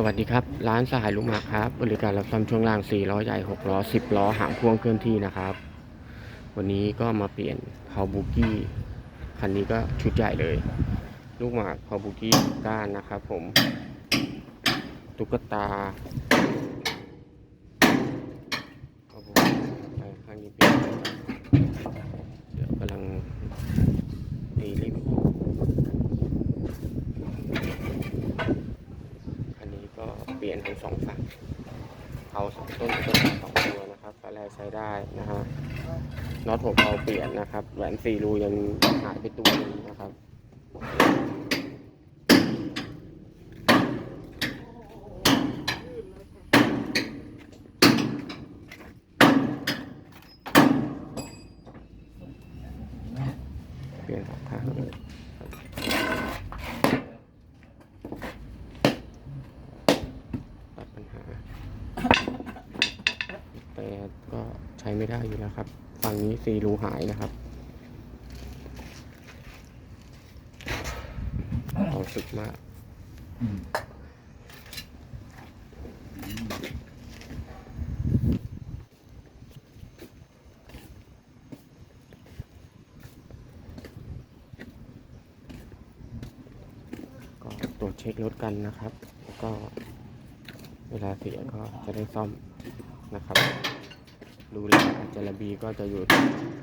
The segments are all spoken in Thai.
สวัสดีครับ ร้านสหายลุงหมากครับ บริการรับซ่อมช่วงล่าง 4 ล้อใหญ่ 6 ล้อ 10 ล้อหางพ่วงเคลื่อนที่นะครับ วันนี้ก็มาเปลี่ยนพาบุกี้คันนี้ก็ชุดใหญ่เลย ลูกหมากพาบุกี้ก้านนะครับผม ตุ๊กตาครับผมไปข้างนี้เปลี่ยนเดี๋ยวกำลังตีริม อันนี้ก็ เปลี่ยนทั้งสองฝั่งเอาสองต้นต้นสองตัวนะครับตอนแรกใช้ได้นะฮะน็อตหัวเผาเปลี่ยนนะครับ แหวนสี่รูยังหายไปตัวหนึงนะครับเปลี่ยนสองข้างเลยตัดปัญหา แต่ก็ใช้ไม่ได้อยู่แล้วครับ ฝั่งนี้ซีรูหายนะครับเอาสึกมากก็ตรวจเช็ครถกันนะครับแล้วก็ เวลาเสียก็จะได้ซ่อมนะครับ รูแลอาจจะระบีก็จะอยู่ครับ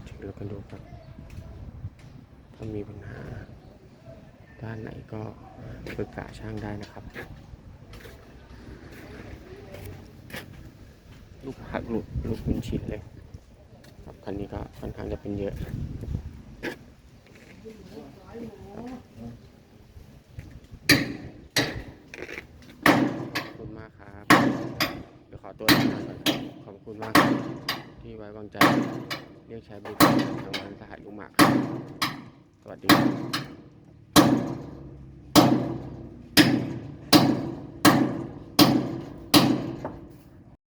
ลองตรวจเช็ครถกันดูครับ ถ้ามีปัญหา ด้านไหนก็ปรึกษาช่างได้นะครับ ลูกหักหลุดลูกเป็นชิ้นเลยครับคันนี้ก็ค่อนข้างจะเป็นเยอะขอบคุณมากครับเดี๋ยวขอตัวทำงาก่อนขอบคุณมากที่ไว้วางใจ เรียกใช้บริการทางร้านสหายลุงหมากครับสวัสดีครับ